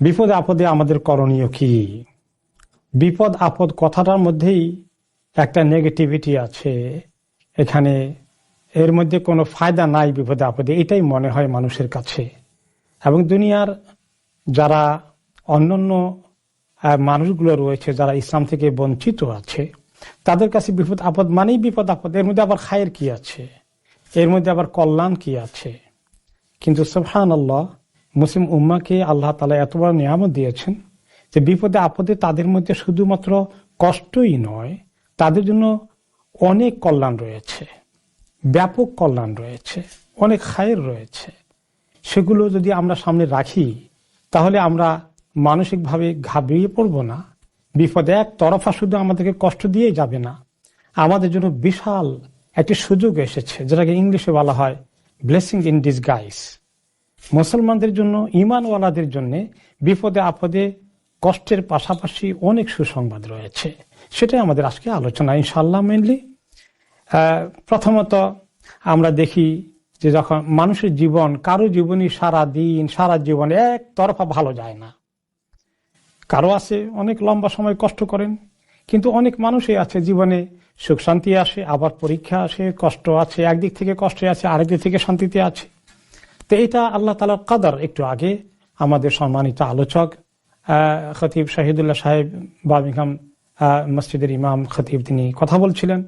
বিপদে আপদে আমাদের করণীয় কি? বিপদ আপদ কথাটার মধ্যেই একটা নেগেটিভিটি আছে। এখানে এর মধ্যে কোনো ফায়দা নাই বিপদে আপদে, এটাই মনে হয় মানুষের কাছে। এবং দুনিয়ার যারা অন্যান্য মানুষগুলো রয়েছে, যারা ইসলাম থেকে বঞ্চিত আছে, তাদের কাছে বিপদ আপদ মানেই বিপদ আপদ। এর মধ্যে আবার খায়ের কি আছে? এর মধ্যে আবার কল্যাণ কি আছে? কিন্তু সুফহান আল্লাহ মুসলিম উম্মাকে আল্লাহ তালা এত বড় নিয়ামত দিয়েছেন যে বিপদে আপদে তাদের মধ্যে শুধুমাত্র কষ্টই নয়, তাদের জন্য অনেক কল্যাণ রয়েছে, ব্যাপক কল্যাণ রয়েছে, অনেক খায়ের রয়েছে। সেগুলো যদি আমরা সামনে রাখি, তাহলে আমরা মানসিকভাবে ঘাবড়িয়ে পড়ব না। বিপদে এক তরফা শুধু আমাদেরকে কষ্ট দিয়ে যাবে না, আমাদের জন্য বিশাল একটি সুযোগ এসেছে, যেটাকে ইংলিশে বলা হয় ব্লেসিং ইন ডিসগাইস মুসলমানদের জন্য ইমানওয়ালাদের জন্য বিপদে আপদে কষ্টের পাশাপাশি অনেক সুসংবাদ রয়েছে। সেটাই আমাদের আজকে আলোচনা ইনশাল্লাহ মেনলি প্রথমত আমরা দেখি যে যখন মানুষের জীবন, কারও জীবনই সারা দিন, সারা জীবন এক তরফা ভালো যায় না। কারও আছে, অনেক লম্বা সময় কষ্ট করেন, কিন্তু অনেক মানুষই আছে জীবনে সুখ শান্তি আসে, আবার পরীক্ষা আসে, কষ্ট আছে, একদিক থেকে কষ্টে আছে আরেক দিক থেকে শান্তিতে আছে। তো এটা আল্লাহ তালার কাদার একটু আগে আমাদের সম্মানিত আলোচক খতিব শাহিদুল্লাহ সাহেব বামিকাম মসজিদের ইমাম খতিব তিনি কথা বলছিলেন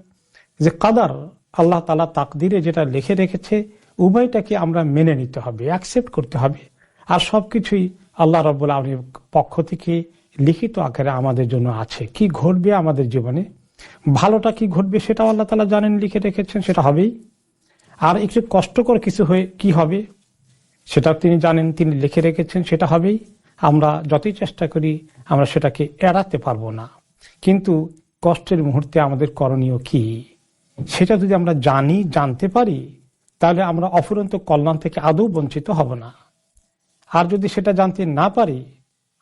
যে কাদার আল্লাহ তালা তাকদিরে যেটা লিখে রেখেছে, উভয়টাকে আমরা মেনে নিতে হবে অ্যাকসেপ্ট করতে হবে। আর সবকিছুই আল্লাহ রব্বুল আলমীর পক্ষ থেকে লিখিত আকারে আমাদের জন্য আছে। কি ঘটবে আমাদের জীবনে? ভালোটা কি ঘটবে সেটাও আল্লাহ তালা জানেন, লিখে রেখেছেন, সেটা হবেই। আর একটু কষ্টকর কিছু হয়ে কি হবে? সেটা তিনি জানেন, তিনি লিখে রেখেছেন, সেটা হবেই। আমরা যতই চেষ্টা করি, আমরা সেটাকে এড়াতে পারব না। কিন্তু কষ্টের মুহূর্তে আমাদের করণীয় কি? সেটা যদি আমরা জানি, জানতে পারি, তাহলে আমরা অফুরন্ত কল্যাণ থেকে আদৌ বঞ্চিত হব না। আর যদি সেটা জানতে না পারি,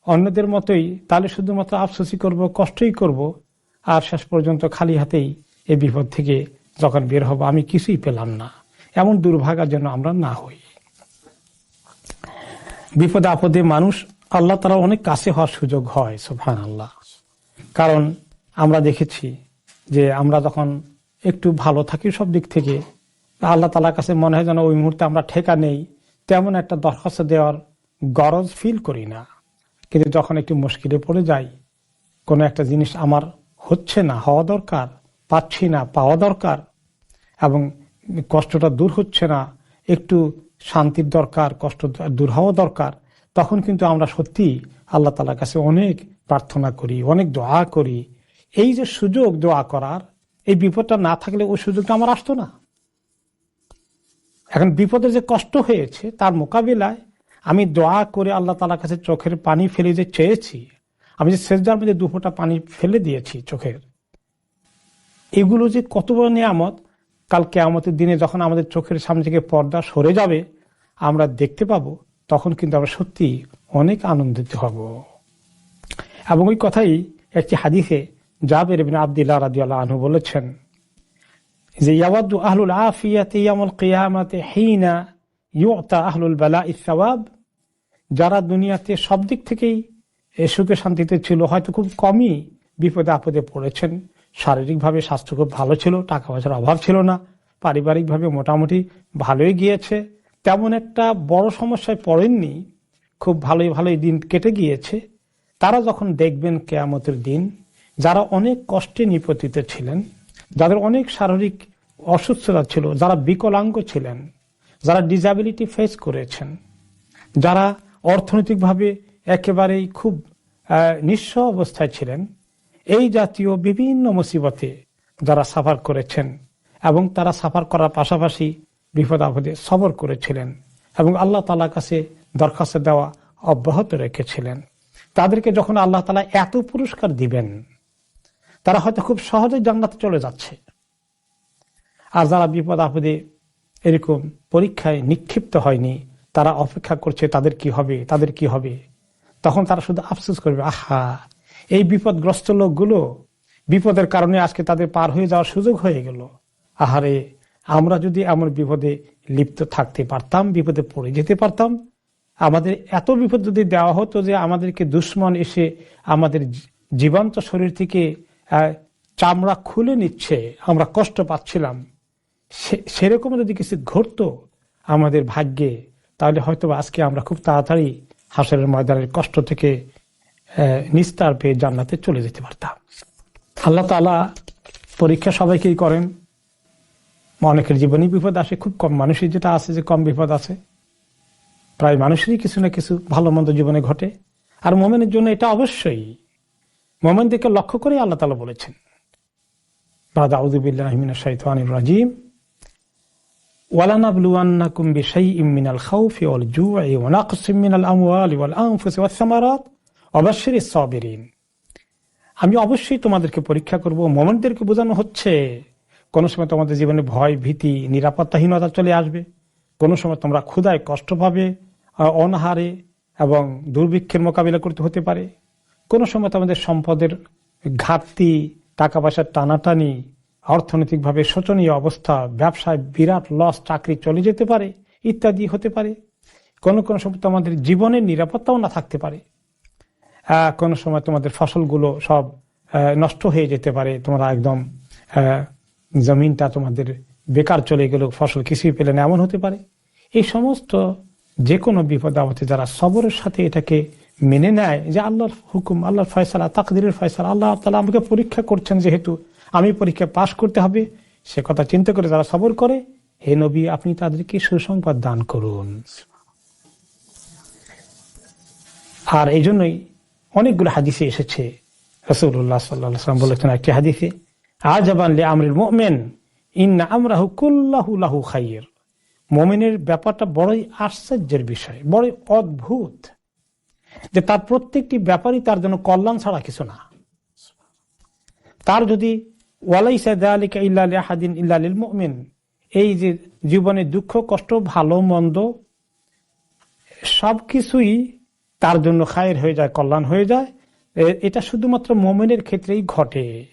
অন্যদের মতোই, তাহলে শুধুমাত্র আফসোসই করব, কষ্টই করব, আর শেষ পর্যন্ত খালি হাতেই এই বিপদ থেকে যখন বের হব, আমি কিছুই পেলাম না। এমন দুর্ভাগার জন্য আমরা না হই। বিপদে আপদে মানুষ আল্লাহ তারা অনেক কাছে হওয়ার সুযোগ হয় সুফহান আল্লাহ কারণ আমরা দেখেছি যে আমরা যখন একটু ভালো থাকি সব দিক থেকে, আল্লাহ তালার কাছে মনে হয় যেন ওই মুহূর্তে আমরা ঠেকা নেই, তেমন একটা দরখাস্ত দেওয়ার গরজ ফিল করি না। কিন্তু যখন একটু মুশকিলে পড়ে যাই, কোনো একটা জিনিস আমার হচ্ছে না, হওয়া দরকার, পাচ্ছি না, পাওয়া দরকার, এবং কষ্টটা দূর হচ্ছে না, একটু শান্তির দরকার, কষ্ট দূর হওয়া দরকার, তখন কিন্তু আমরা সত্যি আল্লাহ তালার কাছে অনেক প্রার্থনা করি, অনেক দোয়া করি। এই যে সুযোগ দোয়া করার, এই বিপদটা না থাকলে ওই সুযোগটা আমার আসতো না। এখন বিপদের যে কষ্ট হয়েছে, তার মোকাবিলায় আমি দোয়া করে আল্লাহ তালার কাছে চোখের পানি ফেলে যে চেয়েছি, আমি যে শেষদার মধ্যে দুপোটা পানি ফেলে দিয়েছি চোখের, এগুলো যে কত বড় নিয়ামত কাল কেয়ামতের দিনে যখন আমাদের চোখের সামনে থেকে পর্দা সরে যাবে, আমরা দেখতে পাবো, তখন কিন্তু আমরা সত্যি অনেক আনন্দিত হব। এবং ওই কথাই একটি হাদিসে জাবের বিন আবদুল্লাহ রাজিয়াল্লাহ আনহু বলেছেন যে ইয়াবাদু আহলুল আফিয়াতে ইয়ামুল কিয়ামাতে হিনা ইউতা আহলুল বালা ইসাওয়াব যারা দুনিয়াতে সব দিক থেকেই সুখে শান্তিতে ছিল, হয়তো খুব কমই বিপদে আপদে পড়েছেন। শারীরিকভাবে স্বাস্থ্য খুব ভালো ছিল টাকা পয়সার অভাব ছিল না, পারিবারিকভাবে মোটামুটি ভালোই গিয়েছে। তেমন একটা বড় সমস্যায় পড়েননি, খুব ভালোই ভালোই দিন কেটে গিয়েছে। তারা যখন দেখবেন কেয়ামতের দিন, যারা অনেক কষ্টে নিপতিত ছিলেন, যাদের অনেক শারীরিক অসুস্থতা ছিল, যারা বিকলাঙ্গ ছিলেন, যারা ডিসাবিলিটি ফেস করেছেন, যারা অর্থনৈতিকভাবে একেবারেই খুব নিঃস্ব অবস্থায় ছিলেন এই জাতীয় বিভিন্ন মুসিবতে যারা সাফার করেছেন এবং তারা সাফার করার পাশাপাশি বিপদ আপদে সবর করেছিলেন এবং আল্লাহ তালা কাছে দরখাস্ত দেওয়া অব্যাহত রেখেছিলেন। তাদেরকে যখন আল্লাহ তালা এত পুরস্কার দিবেন, তারা হয়তো খুব সহজে জান্নাতে চলে যাচ্ছে। আর যারা বিপদ আপদে এরকম পরীক্ষায় নিক্ষিপ্ত হয়নি, তারা অপেক্ষা করছে তাদের কি হবে, তাদের কি হবে? তখন তারা শুধু আফসোস করবে, আহা! এই বিপদগ্রস্ত লোকগুলো বিপদের কারণে আজকে তাদের পার হয়ে যাওয়ার সুযোগ হয়ে গেল। আহারে, আমরা যদি এমন বিপদে লিপ্ত থাকতে পারতাম, বিপদে পড়ে যেতে পারতাম, আমাদের এত বিপদ যদি দেওয়া হতো যে আমাদেরকে দুশ্মন এসে আমাদের জীবন্ত শরীর থেকে চামড়া খুলে নিচ্ছে, আমরা কষ্ট পাচ্ছিলাম। সেরকম যদি কিছু ঘটতো আমাদের ভাগ্যে, তাহলে হয়তো আজকে আমরা খুব তাড়াতাড়ি হাসরের ময়দানের কষ্ট থেকে নিস্তার পেয়ে জান্নাতে চলে যেতে পারতাম। আল্লাহ তালা পরীক্ষা সবাইকেই করেন। অনেকের জীবনে বিপদ আসে, খুব কম মানুষের যেটা আছে যে কম বিপদ আছে। প্রায় মানুষেরই কিছু না কিছু ভালো মন্দ জীবনে ঘটে। আর মোমেনের জন্য এটা অবশ্যই। মোমেনদেরকে লক্ষ্য করে আল্লাহ তালা বলেছেন রাজিম। ওয়ালানাবলুয়ান্নাকুম অবশ্যই সবেরিন। আমি অবশ্যই তোমাদেরকে পরীক্ষা করব। মোমেনদেরকে বোঝানো হচ্ছে, কোনো সময় তোমাদের জীবনে ভয়, ভীতি, নিরাপত্তাহীনতা চলে আসবে। কোনো সময় তোমরা ক্ষুধায় কষ্ট পাবে অনাহারে এবং দুর্ভিক্ষের মোকাবিলা করতে হতে পারে। কোনো সময় তোমাদের সম্পদের ঘাটতি টাকা পয়সার টানাটানি, অর্থনৈতিকভাবে শোচনীয় অবস্থা, ব্যবসায় বিরাট লস চাকরি চলে যেতে পারে, ইত্যাদি হতে পারে। কোনো কোনো সময় তোমাদের জীবনের নিরাপত্তাও না থাকতে পারে। কোন সময় তোমাদের ফসলগুলো সব নষ্ট হয়ে যেতে পারে, তোমরা একদম জমিনটা তোমাদের বেকার চলে গেল ফসল কিছুই পেলে না, এমন হতে পারে। এই সমস্ত যে কোনো বিপদ আপদে যারা সবরের সাথে এটাকে মেনে নেয়, যে আল্লাহর হুকুম, আল্লাহর ফয়সালা, তাকদিরের ফয়সালা, আল্লাহ তালা আমাকে পরীক্ষা করছেন যেহেতু আমি পরীক্ষা পাশ করতে হবে, সে কথা চিন্তা করে যারা সবর করে, হে নবী, আপনি তাদেরকে সুসংবাদ দান করুন। আর এই জন্যই অনেকগুলো হাদিসে এসেছে। রসুল্লাহ সাল্লাম বলেছেন একটি হাদিসে, আজাবান আমরিল মোমেন, ইন্না আমরাহু কুল্লাহু খাইয়ের মোমেনের ব্যাপারটা বড়ই আশ্চর্যের বিষয়, বড়ই অদ্ভুত যে তার প্রত্যেকটি ব্যাপারই তার জন্য কল্যাণ ছাড়া কিছু না। তার যদি মোমেন, এই যে জীবনে দুঃখ, কষ্ট, ভালো, মন্দ, সবকিছুই তার জন্য খায়ের হয়ে যায়, কল্যাণ হয়ে যায়। এটা শুধুমাত্র মোমেনের ক্ষেত্রেই ঘটে।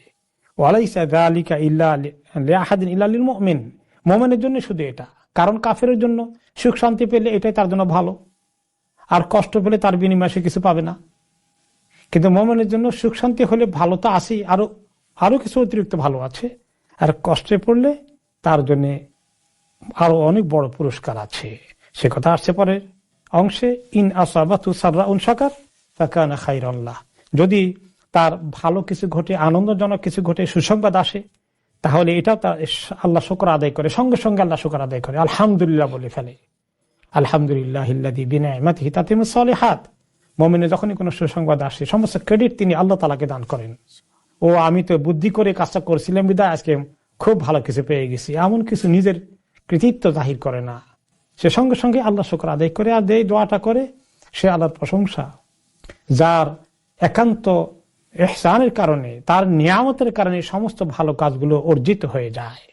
মোমেন। মোমেনের জন্য শুধু এটা। কারণ কাফের জন্য সুখ শান্তি পেলে এটাই তার জন্য ভালো। আর কষ্ট পেলে তার বিনিময়ে সে কিছু পাবে না। কিন্তু মোমেনের জন্য সুখ শান্তি হলে ভালো তো আসেই আরও আরও কিছু অতিরিক্ত ভালো আছে। আর কষ্টে পড়লে তার জন্য আরও অনেক বড় পুরস্কার আছে। সে কথা আসছে পরে অংশে, ইন খাইরাল্লাহ। যদি তার ভালো কিছু ঘটে, আনন্দজনক কিছু ঘটে, সুসংবাদ আসে, তাহলে এটাও তার আল্লাহ শুকর আদায় করে, সঙ্গে সঙ্গে আল্লাহ শুকর আদায় করে। আলহামদুলিল্লাহ বলে ফেলে। আলহামদুলিল্লাহ হাত মমিনে যখনই কোনো সুসংবাদ আসে, সমস্ত ক্রেডিট তিনি আল্লাহ তালাকে দান করেন। ও, আমি তো বুদ্ধি করে কাজটা করছিলাম, বিদায়, আজকে খুব ভালো কিছু পেয়ে গেছি। এমন কিছু নিজের কৃতিত্ব জাহির করে না। সে সঙ্গে সঙ্গে আল্লাহ শুক্র আদায় করে আর দেয় দোয়াটা করে, সে আল্লাহর প্রশংসা। যার একান্ত এহসানের কারণে, তার নিয়ামতের কারণে সমস্ত ভালো কাজগুলো অর্জিত হয়ে যায়।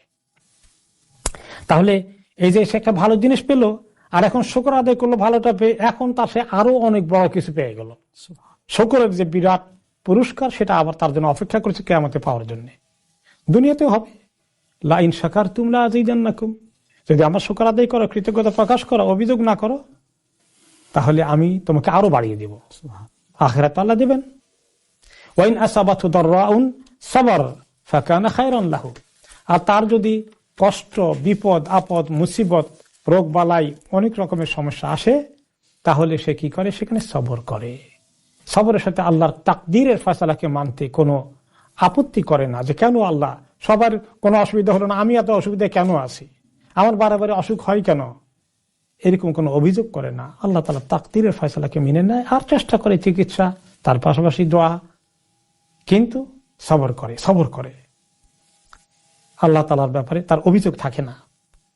তাহলে এই যে সে একটা ভালো জিনিস পেল, আর এখন শুক্র আদায় করল ভালোটা পেয়ে, এখন তার সে আরও অনেক বড় কিছু পেয়ে গেল। শুক্রের যে বিরাট পুরস্কার, সেটা আবার তার জন্য অপেক্ষা করছে কেমতে পাওয়ার জন্য। দুনিয়াতেও হবে। লাইন সাকার তুমলা আজই জান্নাকুম যদি আমার শুক্র আদায় করো, কৃতজ্ঞতা প্রকাশ করো, অভিযোগ না করো, তাহলে আমি তোমাকে আরও বাড়িয়ে দিব। আখেরাত আল্লাহ দেবেন। ওয়াইন দর্রাউন সবর ফাঁকানা খায়রান লাহু। আর তার যদি কষ্ট, বিপদ, আপদ, মুসিবত, রোগ, বালাই অনেক রকমের সমস্যা আসে, তাহলে সে কি করে? সেখানে সবর করে। সবরের সাথে আল্লাহর তাকদিরের ফয়সালাকে মানতে কোনো আপত্তি করে না যে কেন আল্লাহ সবার কোনো অসুবিধা হলো না, আমি এত অসুবিধা কেন আছি? আমার বারে অসুখ হয় কেন? এরকম কোনো অভিযোগ করে না। আল্লাহ তালা তাকদিরের ফয়সালাকে মেনে নেয় আর চেষ্টা করে চিকিৎসা, তার পাশাপাশি দোয়া, কিন্তু সবর করে সবর করে। আল্লাহ তালার ব্যাপারে তার অভিযোগ থাকে না।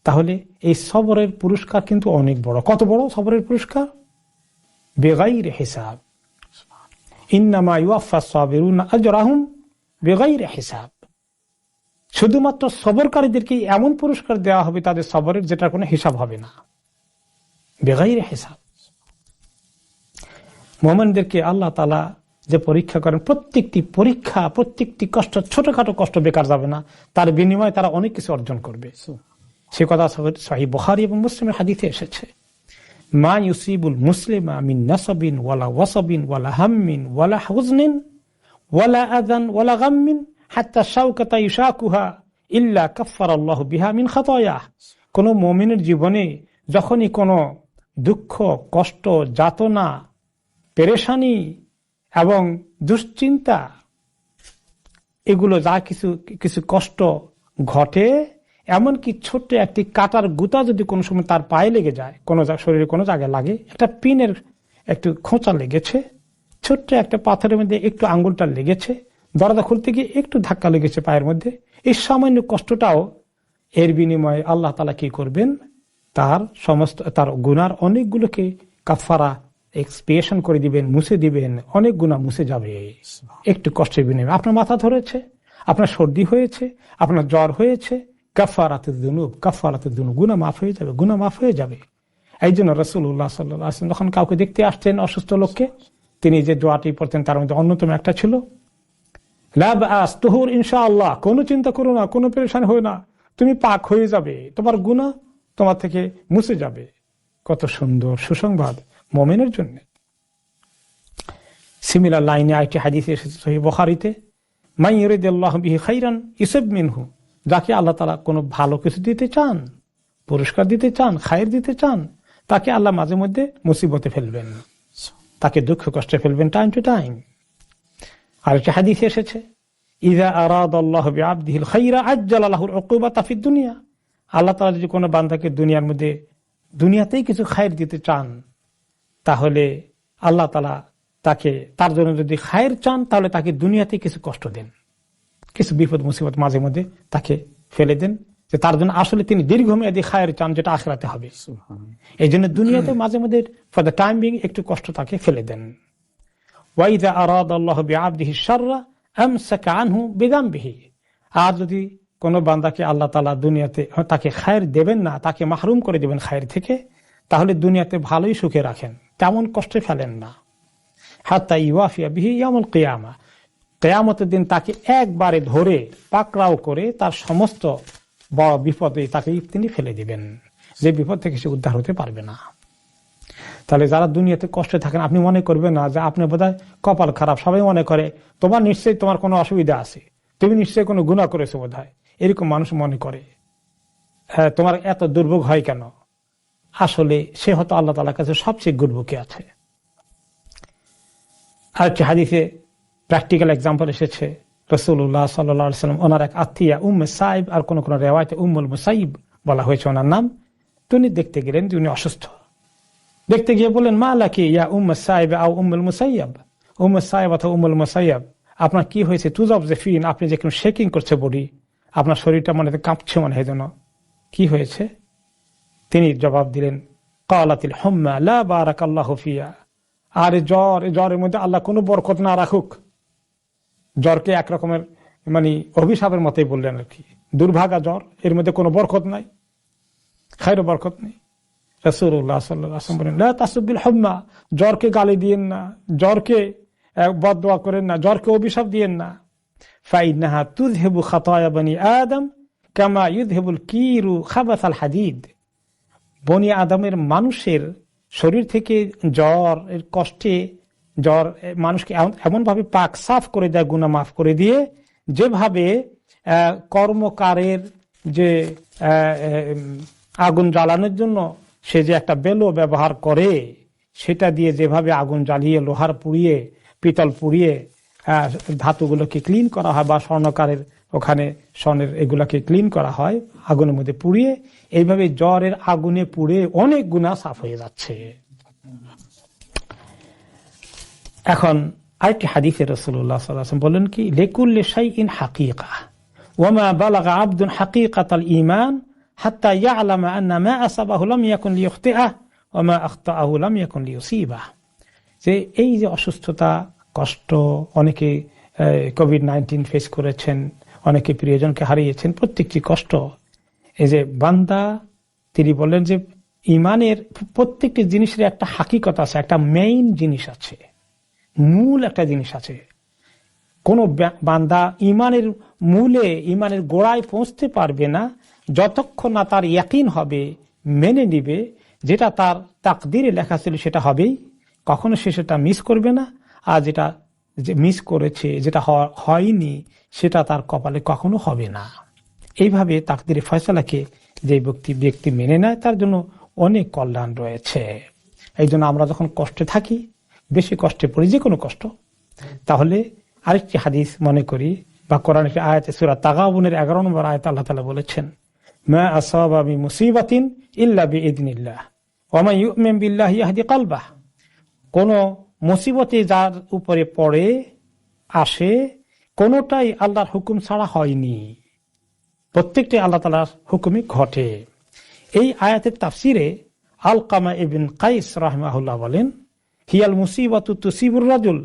তাহলে এই সবরের পুরস্কার কিন্তু অনেক বড়। কত বড় সবরের পুরস্কার? বেগাইর হিসাব। হিসাব। শুধুমাত্র সবরকারীদেরকে এমন পুরস্কার দেওয়া হবে তাদের সবরের যেটা কোনো হিসাব হবে না। বেগাইর হিসাব। মোমেনদেরকে আল্লাহ তালা যে পরীক্ষা করেন, প্রত্যেকটি পরীক্ষা, প্রত্যেকটি কষ্ট, ছোটখাটো কষ্ট বেকার যাবে না, তার বিনিময়ে তারা অনেক কিছু অর্জন করবে। সে কথা সাহি বহারি এবং মুসলিমের হাদিতে এসেছে। মা ইউসিবুল মুসলিম আমিন নাসাবিন ওয়ালা ওয়াসাবিন ওয়ালা হাম্মিন ওয়ালা হুজনিন ওয়ালা আদান ওয়ালা গাম্মিন ইশাকুহা ইল্লা খাতয়া। কোন মমিনের জীবনে যখনই কোনো দুঃখ, কষ্ট, যাতনা, পেরেশানি এবং দুশ্চিন্তা, এগুলো যা কিছু কিছু কষ্ট ঘটে, এমনকি ছোট্ট একটি কাটার গুতা যদি কোনো সময় তার পায়ে লেগে যায়, কোনো শরীরে কোনো জায়গায় লাগে, একটা পিনের একটু খোঁচা লেগেছে, ছোট্ট একটা পাথরের মধ্যে একটু আঙ্গুলটা লেগেছে দরজা খুলতে গিয়ে একটু ধাক্কা লেগেছে পায়ের মধ্যে। এই সামান্য কষ্টটাও এর বিনিময়ে আল্লাহ তালা কি করবেন? তার সমস্ত তার গুনার অনেকগুলোকে কাফারা এক্সপিয়েশন করে দিবেন মুছে দিবেন অনেক গুণা মুছে যাবে। একটু কষ্টের বিনিময়ে। আপনার মাথা ধরেছে আপনার সর্দি হয়েছে আপনার জ্বর হয়েছে কাফারাতে দুনুব কাফারাতে দুনু গুনা মাফ হয়ে যাবে গুনা মাফ হয়ে যাবে। এই জন্য রসুল রসুল্লাহ সাল্লাম যখন কাউকে দেখতে আসছেন অসুস্থ লোককে তিনি যে দোয়াটি পড়তেন তার মধ্যে অন্যতম একটা ছিল তহুর ইনশা আল্লাহ কোনো চিন্তা করো না, কোনো পরেশান হয়ে না। তুমি পাক হয়ে যাবে। তোমার গুণা তোমার থেকে মুছে যাবে। কত সুন্দর সুসংবাদ মোমেনের জন্য। সিমিলার লাইনে আইটি হাদিস এসেছে সহি বখারিতে মাই ইরদাল্লাহ বিহি খাইরান ইসেব যাকে আল্লাহ তালা কোনো ভালো কিছু দিতে চান, পুরস্কার দিতে চান, খায়ের দিতে চান, তাকে আল্লাহ মাঝে মধ্যে মুসিবতে ফেলবেন। তাকে দুঃখ কষ্টে ফেলবেন টাইম টু টাইম। আর একটা হাদিস এসেছে ইদা আরাদ আল্লাহ আব্দিহিল খাইরা আজ্জাল আল্লাহর অকুবা তাফির দুনিয়া। আল্লাহ তালা যদি কোনো বান্ধাকে দুনিয়ার মধ্যে দুনিয়াতেই কিছু খায়ের দিতে চান তাহলে আল্লাহ তালা তাকে তার জন্য যদি খায়ের চান তাহলে তাকে দুনিয়াতে কিছু কষ্ট দেন। কিছু বিপদ মুসিবত মাঝে মধ্যে তাকে ফেলে দেন যে তার জন্য আসলে তিনি দীর্ঘমেয়াদী খায়ের চান যেটা আখেরাতে হবে। এই জন্য দুনিয়াতে মাঝে মধ্যে ফর দ্য টাইম বিং একটু কষ্ট তাকে ফেলে দেন। আল্লাহ বিদামবিহি আর যদি কোন বান্দাকে আল্লাহ তালা দুনিয়াতে তাকে খায়ের দেবেন না, তাকে মাহরুম করে দেবেন খায়ের থেকে, তাহলে দুনিয়াতে ভালোই সুখে রাখেন, তেমন কষ্টে ফেলেন না। হাত্তা ইউয়াফিয়া বিহি ইয়ামুল কেয়ামা। কেয়ামতের দিন তাকে একবারে ধরে পাকড়াও করে তার সমস্ত বড় বিপদে তাকে তিনি ফেলে দিবেন। যে বিপদ থেকে সে উদ্ধার হতে পারবে না। তাহলে যারা দুনিয়াতে কষ্টে থাকেন, আপনি মনে করবেন না যে আপনি বোধহয় কপাল খারাপ, সবাই মনে করে, তোমার নিশ্চয়ই তোমার কোনো অসুবিধা আছে। তুমি নিশ্চয়ই কোনো গুণা করেছ বোধ এরকম মানুষ মনে করে। হ্যাঁ তোমার এত দুর্ভোগ হয় কেন? আসলে সে হয়তো আল্লাহ তালার কাছে সবচেয়ে গুরবুকে আছে। আরেকটি হাদিসে প্র্যাকটিক্যাল এক্সাম্পল এসেছে। রসুল্লাহ সাল্লাম ওনার এক আত্মীয় উম সাহেব আর কোন কোন রেওয়ায়তে উম্মুল মুসাইব বলা হয়েছে ওনার নাম। তিনি দেখতে গেলেন উনি অসুস্থ। দেখতে গিয়ে বললেন মা লাকি ইয়া উম সাহেব আউ উম্মুল মুসাইয়াব উম সাহেব অথবা উম্মুল মুসাইয়াব আপনার কি হয়েছে অফ দ্য ফিন আপনি যে শেকিং করছে বডি আপনার শরীরটা মনে কাঁপছে মনে হয় যেন কি হয়েছে তিনি জবাব দিলেন কালাতিল হম্মা লা বারাক আল্লাহ ফিয়া আর জ্বর এই জ্বরের মধ্যে আল্লাহ কোনো বরকত না রাখুক জ্বরকে একরকমের মানে অভিশাপের মতেই বললেন আর কি দুর্ভাগা জ্বর এর মধ্যে কোনো বরকত নাই খাইরো বরকত নেই হম্মা, জ্বরকে গালি দিয়েন না, জ্বরকে বদোয়া করেন না, জ্বরকে অভিশাপ দিয়েন না। ফাইনাহা তুদ হেবু খাতয়া বনি আদম কামা ইউদ হেবুল কিরু খাবাস আল হাদিদ। বনি আদমের মানুষের শরীর থেকে জ্বর, এর কষ্টে জ্বর মানুষকে এমন ভাবে পাক সাফ করে দেয় গুনা মাফ করে দিয়ে যেভাবে কর্মকারের যে আগুন জ্বালানোর জন্য সে যে একটা বেলো ব্যবহার করে, সেটা দিয়ে যেভাবে আগুন জ্বালিয়ে, লোহার পুড়িয়ে, পিতল পুড়িয়ে ধাতুগুলোকে ক্লিন করা হয় বা স্বর্ণকারের ওখানে স্বর্ণের এগুলাকে ক্লিন করা হয়, আগুনের মধ্যে পুড়িয়ে, এইভাবে জ্বরের আগুনে পুড়ে অনেক গুণা সাফ হয়ে যাচ্ছে। এখন আরেকটি হাদিসে রসুল্লাহ বলেন কি, লেকুল্লে ইন হাকিকা ওমা বালাগা আব্দুল হাকিকাত ইমান হাত্তা ইয়া আলামা আন্না মা আসাবাহুলাম ইয়াকুন লিউখতিআহ ওমা আখতাআহুলাম ইয়াকুন লিউসিবাহ যে এই যে অসুস্থতা, কষ্ট, অনেকে কোভিড নাইন্টিন ফেস করেছেন, অনেকে প্রিয়জনকে হারিয়েছেন, প্রত্যেকটি কষ্ট। এই যে বান্দা, তিনি বললেন যে ইমানের প্রত্যেকটি জিনিসের একটা হাকিকত আছে, একটা মেইন জিনিস আছে, মূল একটা জিনিস আছে। কোন বান্দা ইমানের মূলে, ইমানের গোড়ায় পৌঁছতে পারবে না যতক্ষণ না তার ইয়াকিন হবে, মেনে নিবে, যেটা তার তাকদিরে লেখা ছিল সেটা হবেই। কখনো সে সেটা মিস করবে না, আর যেটা যে মিস করেছে, যেটা হয়নি, সেটা তার কপালে কখনো হবে না। এইভাবে তাকদিরে ফয়সালাকে যে ব্যক্তি ব্যক্তি মেনে নেয়, তার জন্য অনেক কল্যাণ রয়েছে। এই জন্য আমরা যখন কষ্টে থাকি, বেশি কষ্টে পড়ি যে কোনো কষ্ট, তাহলে আরেকটি হাদিস মনে করি, বা কোরআন আয়াতে সুরা তাগাবনের এগারো নম্বর আয়ত আল্লাহ তালা বলেছেন মুসিবাতিন ইল্লা বিল্লাহ কোন মুসিবতে যার উপরে পড়ে, আসে, কোনটাই আল্লাহর হুকুম ছাড়া হয়নি। প্রত্যেকটি আল্লাহ তালার হুকুমই ঘটে। এই আয়াতের তাফসিরে আল কামা ইবিন কাইস রাহমাহুল্লাহ বলেন, হিয়াল মুসিবাতু তুসিবুর রাজুল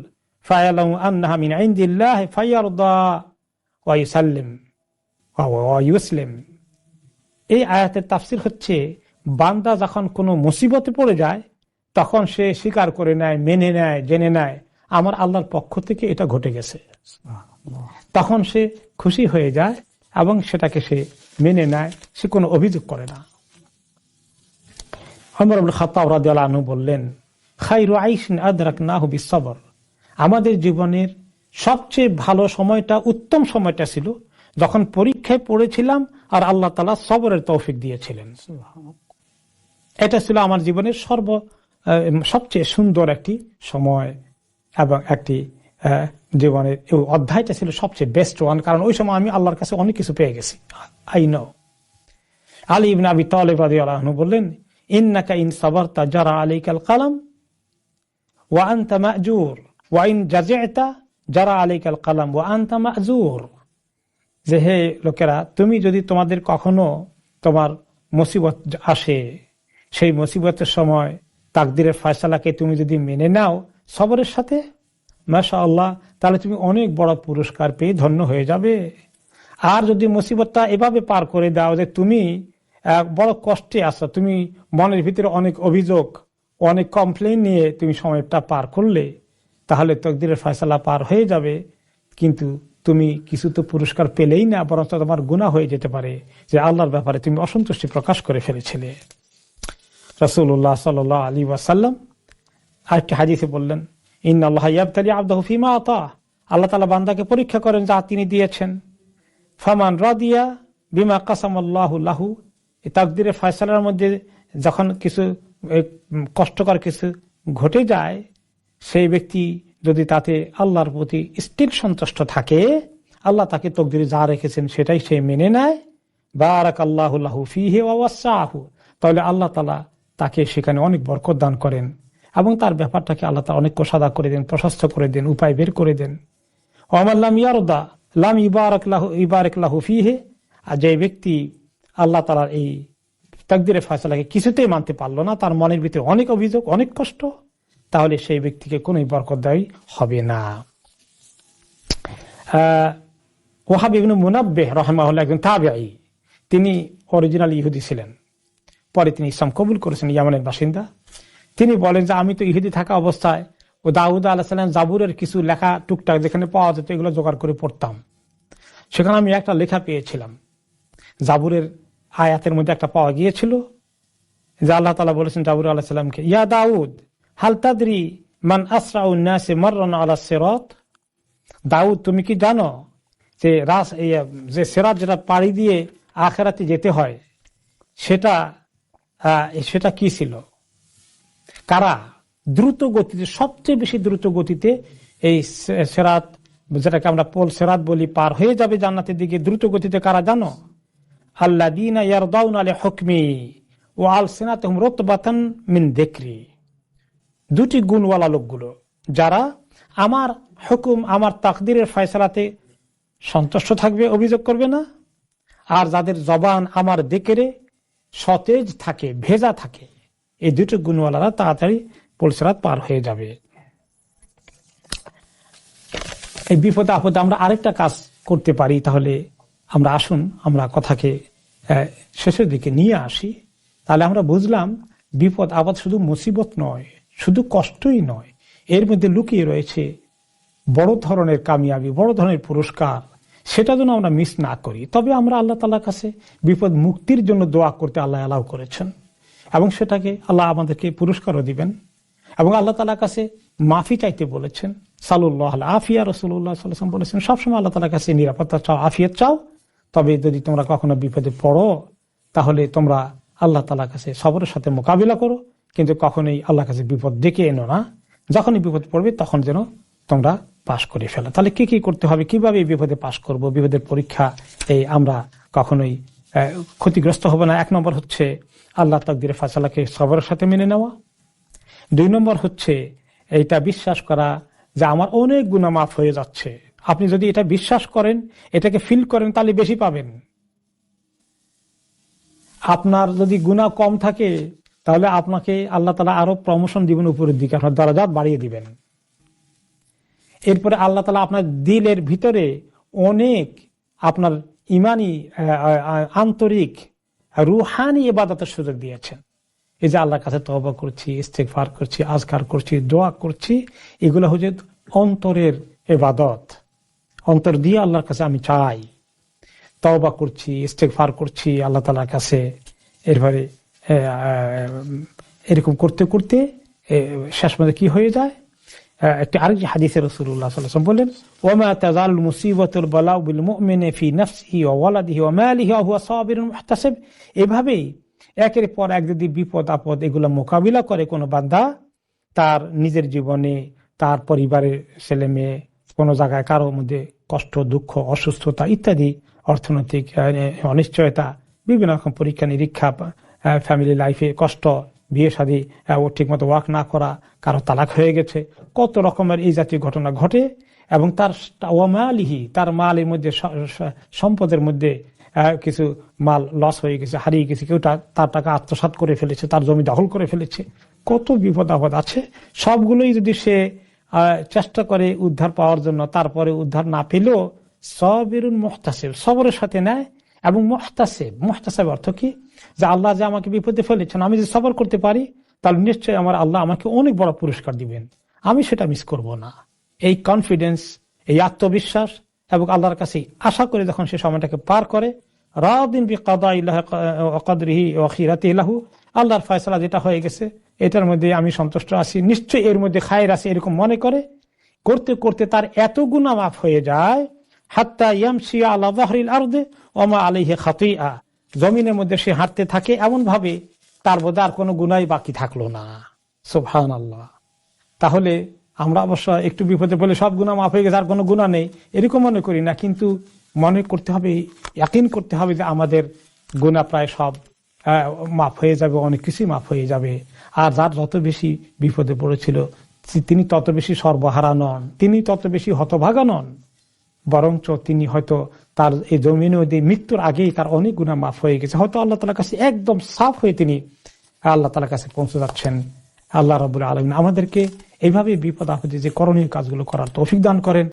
ফায়ালাম আন্নাহা মিন ইনদিল্লাহ ফায়ারদা ওয়া ইউসাল্লিম ওয়া ইউসলিম। এই আয়াতের তাফসির হচ্ছে, বান্দা যখন কোনো মুসিবতে পড়ে যায়, তখন সে স্বীকার করে নেয়, মেনে নেয়, জেনে নেয়, আমার আল্লাহর পক্ষ থেকে এটা ঘটে গেছে। তখন সে খুশি হয়ে যায় এবং সেটাকে সে মেনে নেয়, সে কোনো অভিযোগ করে না। বললেন আমাদের জীবনের সবচেয়ে ভালো সময়টা, উত্তম সময়টা ছিল যখন পরীক্ষায় পড়েছিলাম আর আল্লাহ তালা সবরের তৌফিক দিয়েছিলেন। এটা ছিল আমার জীবনের সর্ব সবচেয়ে সুন্দর একটি সময় এবং একটি জীবনের অধ্যায়টা ছিল সবচেয়ে বেস্ট ওয়ান কারণ ওই সময় আমি আল্লাহর কাছে অনেক কিছু পেয়ে গেছি। আই নো আলী ইবিন আবি তালেব বললেন ইন্নাকা ইন সাবারতা যারা আলিকাল কালাম ওয়ান্তা মাজুর ওয়াইন জাজেতা যারা আলিকাল কালাম ওয়ান্তা মাজুর। যে, হে লোকেরা, তুমি যদি তোমাদের কখনো তোমার মুসিবত আসে, সেই মুসিবতের সময় তাকদিরের ফয়সালাকে তুমি যদি মেনে নাও সবরের সাথে মাসা আল্লাহ তাহলে তুমি অনেক বড় পুরস্কার পেয়ে ধন্য হয়ে যাবে। আর যদি মুসিবতটা এভাবে পার করে দাও যে, তুমি বড় কষ্টে আসো তুমি মনের ভিতরে অনেক অভিযোগ, অনেক কমপ্লেন নিয়ে তুমি সময়টা পার করলে, তাহলে তকদিরের ফয়সালা পার হয়ে যাবে। কিন্তু তুমি কিছু তো পুরস্কার পেলেই না, বরঞ্চ তোমার গুণা হয়ে যেতে পারে, যে আল্লাহর ব্যাপারে তুমি অসন্তুষ্টি প্রকাশ করে ফেলেছিলে। রসুল্লাহ সাল আলী ওয়াসাল্লাম আরেকটি হাজিসে বললেন ইন আল্লাহ ইয়াবতালি আবদাহফিমা আতা আল্লাহ তালা বান্দাকে পরীক্ষা করেন যা তিনি দিয়েছেন। ফামান রাদিয়া বিমা কাসাম আল্লাহু তাকদিরে ফয়সালার মধ্যে যখন কিছু কষ্টকর কিছু ঘটে যায়, সেই ব্যক্তি যদি তাতে আল্লাহর প্রতি স্টিল সন্তুষ্ট থাকে, আল্লাহ তাকে তকদিরে যা রেখেছেন সেটাই সে মেনে নেয়। বারাক আল্লাহ ফিহে ওয়াসাহু। তাহলে আল্লাহ তালা তাকে সেখানে অনেক বরকত দান করেন এবং তার ব্যাপারটাকে আল্লাহ তালা অনেক কোষাদা করে দেন, প্রশস্ত করে দেন, উপায় বের করে দেন। ওমাল্লাম ইয়ারদা, লাম ইবারক লাহু ফিহে। আর যে ব্যক্তি আল্লাহ তালার এই তাকদিরে ফয়সলাকে কিছুতেই মানতে পারল না, তার মনের ভিতরে অনেক অভিযোগ, অনেক কষ্ট তাহলে সেই ব্যক্তিকে কোন বরকত দায়ী হবে না। তিনি অরিজিনাল ইহুদি ছিলেন। পরে তিনি ইসলাম কবুল করেছেন, ইয়ামানের বাসিন্দা। তিনি বলেন যে, আমি তো ইহুদি থাকা অবস্থায় ও দাউদ আল্লাহ সাল্লাম জাবুরের কিছু লেখা টুকটাক যেখানে পাওয়া যেত, এগুলো জোগাড় করে পড়তাম। সেখানে আমি একটা লেখা পেয়েছিলাম। জাবুরের আয়াতের মধ্যে একটা পাওয়া গিয়েছিল যে, আল্লাহ তালা বলেছেন জাবুর আল্লাহ সাল্লামকে ইয়া দাউদ হালতাদি মান আসরা উন্নাসে মর্রন আল্লাহ সেরত দাউদ তুমি কি জানো যে রাস যে সেরাত যেটা পাড়ি দিয়ে আখেরাতে যেতে হয়, সেটা সেটা কি ছিল? কারা? দ্রুত গতিতে, সবচেয়ে বেশি দ্রুত গতিতে এই সেরাত, যেটাকে আমরা পোল সেরাত বলি, পার হয়ে যাবে জান্নাতের দিকে। দ্রুত গতিতে কারা জানো? আল্লাহ দিন আলে হকমি ও আল সেনাতে সেনাত রতবাতন মিন দেখরি দুটি গুণওয়ালা লোকগুলো, যারা আমার হুকুম, আমার তাকদিরের ফয়সলাতে সন্তুষ্ট থাকবে, অভিযোগ করবে না। আর যাদের জবান আমার দেখেরে সতেজ থাকে, ভেজা থাকে, এই দুটো গুণওয়ালারা তাড়াতাড়ি পরিসরাত পার হয়ে যাবে। এই বিপদে আপদে আমরা আরেকটা কাজ করতে পারি, তাহলে আমরা আসুন, আমরা কথাকে শেষের দিকে নিয়ে আসি। তাহলে আমরা বুঝলাম, বিপদ, আপদ শুধু মুসিবত নয় শুধু কষ্টই নয়, এর মধ্যে লুকিয়ে রয়েছে বড় ধরনের কামিয়াবি, বড় ধরনের পুরস্কার। সেটা যেন আমরা মিস না করি। তবে আমরা আল্লাহ তালার কাছে বিপদ মুক্তির জন্য দোয়া করতে আল্লাহ অ্যালাউ করেছেন। এবং সেটাকে আল্লাহ আমাদেরকে পুরস্কারও দিবেন। এবং আল্লাহ তালার কাছে মাফি চাইতে বলেছেন। সাল্লাহ আফিয়া রসুল্লাহ সাল্লাম বলেছেন সবসময় আল্লাহ তালার কাছে নিরাপত্তা চাও, আফিয়ত চাও। তবে যদি তোমরা কখনো বিপদে পড়ো, তাহলে তোমরা আল্লাহ তালার কাছে সবরের সাথে মোকাবিলা করো। কিন্তু কখনোই আল্লাহ কাছে বিপদ ডেকে এনো না। যখনই বিপদ পড়বে, তখন যেন তোমরা পাশ করে ফেলো। তাহলে কি কি করতে হবে? কীভাবে বিপদে পাশ করব? বিপদের পরীক্ষা এই আমরা কখনোই ক্ষতিগ্রস্ত হবে না। এক নম্বর হচ্ছে আল্লাহ তাকদির ফাসালাকে সবরের সাথে মেনে নেওয়া। দুই নম্বর হচ্ছে এইটা বিশ্বাস করা যে আমার অনেক গুণা মাফ হয়ে যাচ্ছে। আপনি যদি এটা বিশ্বাস করেন, এটাকে ফিল করেন, তাহলে বেশি পাবেন। আপনার যদি গুণা কম থাকে তাহলে আপনাকে আল্লাহ তালা আরও প্রমোশন দিবেন উপরের দিকে, আপনার দরজাত বাড়িয়ে দিবেন। এরপরে আল্লাহ তালা আপনার দিলের ভিতরে অনেক আপনার ইমানি আন্তরিক, রুহানি এবাদতের সুযোগ দিয়েছেন। এই যে আল্লাহর কাছে তবা করছি ইস্তেকফার করছি, আজকার করছি, দোয়া করছি, এগুলো হচ্ছে অন্তরের এবাদত অন্তর দিয়ে আল্লাহর কাছে আমি চাই। তওবা করছি ইস্তেকফার করছি আল্লাহ তালার কাছে। এরপরে এরকম করতে করতে শেষ মধ্যে কি হয়ে যায়? একটি আরেক হাদিসে রসুল্লাহ বললেন ওমা তাজাল মুসিবতুল এভাবেই একের পর এক যদি বিপদ, আপদ এগুলো মোকাবিলা করে কোনো বান্দা, তার নিজের জীবনে, তার পরিবারের ছেলে মেয়ে, কোনো জায়গায় কারোর মধ্যে কষ্ট, দুঃখ, অসুস্থতা ইত্যাদি অর্থনৈতিক অনিশ্চয়তা, বিভিন্ন রকম পরীক্ষা নিরীক্ষা ফ্যামিলি লাইফে কষ্ট, বিয়ে শাদী ও ঠিক মতো ওয়ার্ক না করা, কারও তালাক হয়ে গেছে, কত রকমের এই জাতীয় ঘটনা ঘটে এবং তার ওয়ামালিহি তার মালের মধ্যে সম্পদের মধ্যে কিছু মাল লস হয়ে গেছে, হারিয়ে গেছে, কেউ তার টাকা আত্মসাৎ করে ফেলেছে, তার জমি দখল করে ফেলেছে, কত বিপদ আপদ আছে। সবগুলোই যদি সে চেষ্টা করে উদ্ধার পাওয়ার জন্য, তারপরে উদ্ধার না পেলেও সবেরুন মোহতাসেব, সবরের সাথে নেয় এবং মোহতাসেব মোহতাসেব অর্থ কি? যে আল্লাহ যে আমাকে বিপদে ফেলেছেন, আমি যদি সবর করতে পারি, তাহলে নিশ্চয়ই আমার আল্লাহ আমাকে অনেক বড় পুরস্কার দিবেন। আমি সেটা মিস করব না। এই কনফিডেন্স এই আত্মবিশ্বাস এবং আল্লাহর কাছে আশা করে যখন সে সময়টাকে পার করে আল্লাহর ফয়সালা যেটা হয়ে গেছে, এটার মধ্যে আমি সন্তুষ্ট আছি। নিশ্চয়ই এর মধ্যে খায়ের আছে এরকম মনে করে। করতে করতে তার এত গুণা মাফ হয়ে যায়, হাত্তা ইয়ামসিয়া আলা বাহরিল আরদে ওমা আলাইহি খাতিয়া জমিনের মধ্যে সে হাঁটতে থাকে এমন ভাবে তার বোধ আর কোনো গুনাই বাকি থাকল না। সুবহান আল্লাহ তাহলে আমরা অবশ্য একটু বিপদে বলে সব গুণা মাফ হয়ে গেছে, আর কোনো গুণা নেই। এরকম মনে করি না, কিন্তু মনে করতে হবে, ইয়াকিন করতে হবে যে আমাদের গুণা প্রায় সব মাফ হয়ে যাবে, অনেক কিছুই মাফ হয়ে যাবে। আর যার যত বেশি বিপদে পড়েছিল তিনি তত বেশি সর্বহারা নন, তিনি তত বেশি হতভাগা নন। বরঞ্চ তিনি হয়তো তার এই জমিনে মৃত্যুর আগেই তার অনেক গুণা মাফ হয়ে গেছে। হয়তো আল্লাহ তালার কাছে একদম সাফ হয়ে তিনি আল্লাহ তালার কাছে পৌঁছে যাচ্ছেন। আল্লাহ রবুল্লা আলমিন আমাদেরকে এইভাবে বিপদ আপদে যে করণীয় কাজগুলো করার তৌফিক দান করেন।